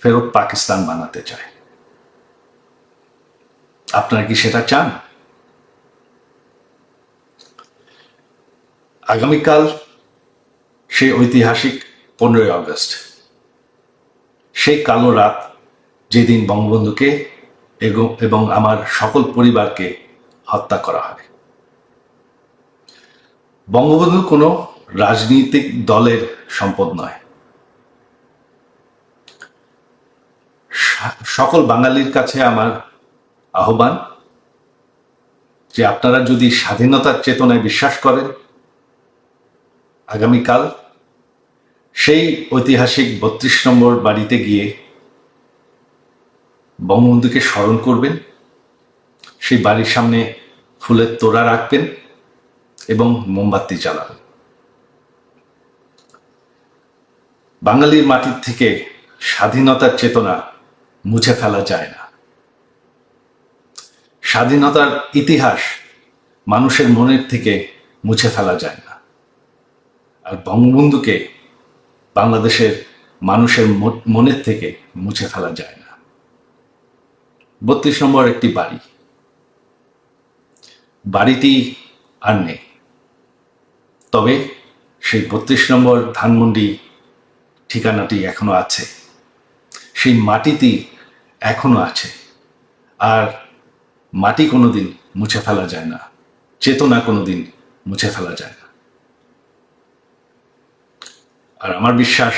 ফেরত পাকিস্তান বানাতে চায়। আপনারা কি সেটা চান? আগামীকাল সেই ঐতিহাসিক পনেরোই আগস্ট, সেই কালো রাত যেদিন বঙ্গবন্ধুকে এবং আমার সকল পরিবারকে হত্যা করা হয় বঙ্গবন্ধু কোনো রাজনৈতিক দলের সম্পদ নয়। সকল বাঙালির কাছে আমার আহ্বান যে আপনারা যদি স্বাধীনতার চেতনায় বিশ্বাস করেন, আগামীকাল সেই ঐতিহাসিক বত্রিশ নম্বর বাড়িতে গিয়ে বঙ্গবন্ধুকে স্মরণ করবেন, সেই বাড়ির সামনে ফুলের তোড়া রাখবেন এবং মোমবাতি জ্বালাবেন। বাঙালির মাটির থেকে স্বাধীনতার চেতনা মুছে ফেলা যায় না। স্বাধীনতার ইতিহাস মানুষের মনের থেকে মুছে ফেলা যায় না। আর বঙ্গবন্ধুকে বাংলাদেশের মানুষের মনের থেকে মুছে ফেলা যায় না। বত্রিশ নম্বর একটি বাড়ি। বাড়িটি আর নেই। তবে সেই বত্রিশ নম্বর ধানমন্ডি ঠিকানাটি এখনও আছে। সেই মাটিটি এখনও আছে। আর মাটি কোনোদিন মুছে ফেলা যায় না, চেতনা কোনোদিন মুছে ফেলা যায় না। আর আমার বিশ্বাস,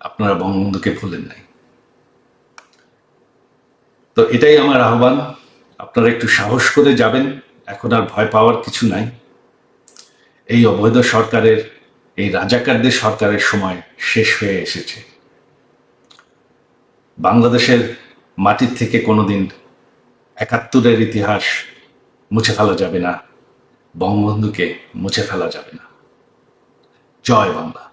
আপনারা বঙ্গবন্ধুকে ভুলেন নাই। তো এটাই আমার আহ্বান, আপনারা একটু সাহস করে যাবেন, এখন আর ভয় পাওয়ার কিছু নাই। এই অবৈধ সরকারের, এই রাজাকারদের সরকারের সময় শেষ হয়ে এসেছে। বাংলাদেশের মাটির থেকে কোনোদিন একাত্তরের ইতিহাস মুছে ফেলা যাবে না, বঙ্গবন্ধুকে মুছে ফেলা যাবে না। জয় বাংলা।